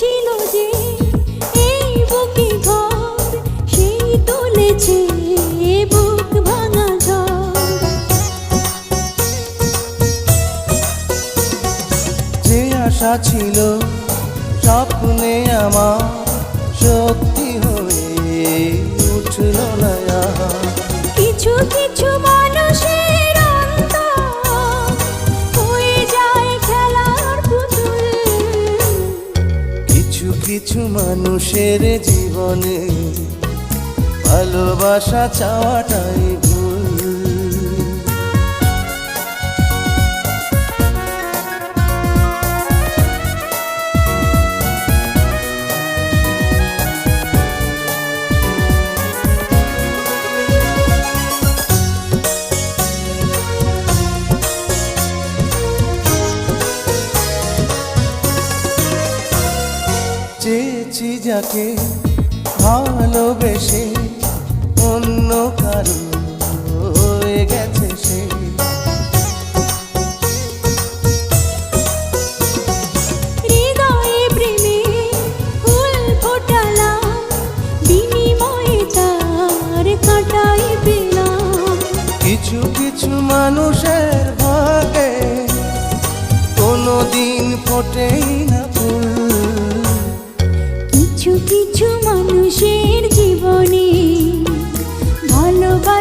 বেঁধেছিল যে সেই যে আশা ছিল স্বপ্নে আমার সত্যি মানুষের জীবনে ভালোবাসা চাওয়াটাই যাকে ভালোবেসে অন্য কারও হয়ে গেছে সে। কিছু কিছু মানুষের ভাগে কোনো দিন ফোটেই না